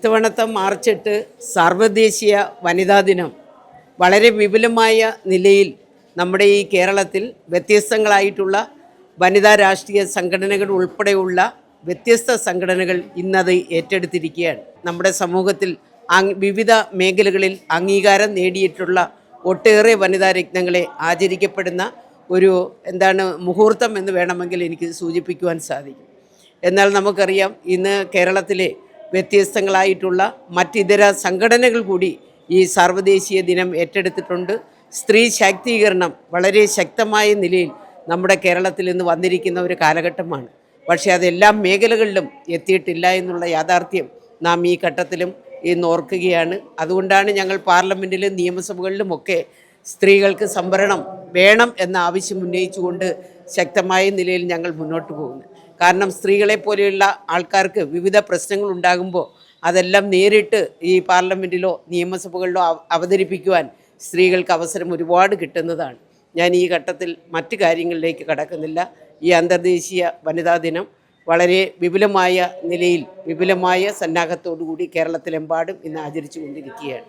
ഇത്തവണത്തെ മാർച്ച് എട്ട് സാർവദേശീയ വനിതാ ദിനം വളരെ വിപുലമായ നിലയിൽ നമ്മുടെ ഈ കേരളത്തിൽ വ്യത്യസ്തങ്ങളായിട്ടുള്ള വനിതാ രാഷ്ട്രീയ സംഘടനകൾ ഉൾപ്പെടെയുള്ള വ്യത്യസ്ത സംഘടനകൾ ഇന്നത് ഏറ്റെടുത്തിരിക്കുകയാണ്. നമ്മുടെ സമൂഹത്തിൽ വിവിധ മേഖലകളിൽ അംഗീകാരം നേടിയിട്ടുള്ള ഒട്ടേറെ വനിതാ രത്നങ്ങളെ ആചരിക്കപ്പെടുന്ന ഒരു എന്താണ് മുഹൂർത്തം എന്ന് വേണമെങ്കിൽ എനിക്ക് സൂചിപ്പിക്കുവാൻ സാധിക്കും. എന്നാൽ നമുക്കറിയാം ഇന്ന് കേരളത്തിലെ വ്യത്യസ്തങ്ങളായിട്ടുള്ള മറ്റിതര സംഘടനകൾ കൂടി ഈ സാർവദേശീയ ദിനം ഏറ്റെടുത്തിട്ടുണ്ട്. സ്ത്രീ ശാക്തീകരണം വളരെ ശക്തമായ നിലയിൽ നമ്മുടെ കേരളത്തിൽ നിന്ന് വന്നിരിക്കുന്ന ഒരു കാലഘട്ടമാണ്. പക്ഷേ അതെല്ലാ മേഖലകളിലും എത്തിയിട്ടില്ല എന്നുള്ള യാഥാർത്ഥ്യം നാം ഈ ഘട്ടത്തിലും ഇന്ന് ഓർക്കുകയാണ്. അതുകൊണ്ടാണ് ഞങ്ങൾ പാർലമെന്റിലും നിയമസഭകളിലുമൊക്കെ സ്ത്രീകൾക്ക് സംവരണം വേണം എന്ന ആവശ്യം ഉന്നയിച്ചുകൊണ്ട് ശക്തമായ നിലയിൽ ഞങ്ങൾ മുന്നോട്ട് പോകുന്നു കാരണം സ്ത്രീകളെ പോലെയുള്ള ആൾക്കാർക്ക് വിവിധ പ്രശ്നങ്ങൾ ഉണ്ടാകുമ്പോൾ അതെല്ലാം നേരിട്ട് ഈ പാർലമെന്റിലോ നിയമസഭകളിലോ അവതരിപ്പിക്കുവാൻ സ്ത്രീകൾക്ക് അവസരം ഒരുപാട് കിട്ടുന്നതാണ്. ഞാൻ ഈ ഘട്ടത്തിൽ മറ്റു കാര്യങ്ങളിലേക്ക് കടക്കുന്നില്ല. ഈ അന്തർദേശീയ വനിതാ ദിനം വളരെ വിപുലമായ നിലയിൽ വിപുലമായ സന്നാഹത്തോടു കൂടി കേരളത്തിലെമ്പാടും ഇന്ന് ആചരിച്ചു കൊണ്ടിരിക്കുകയാണ്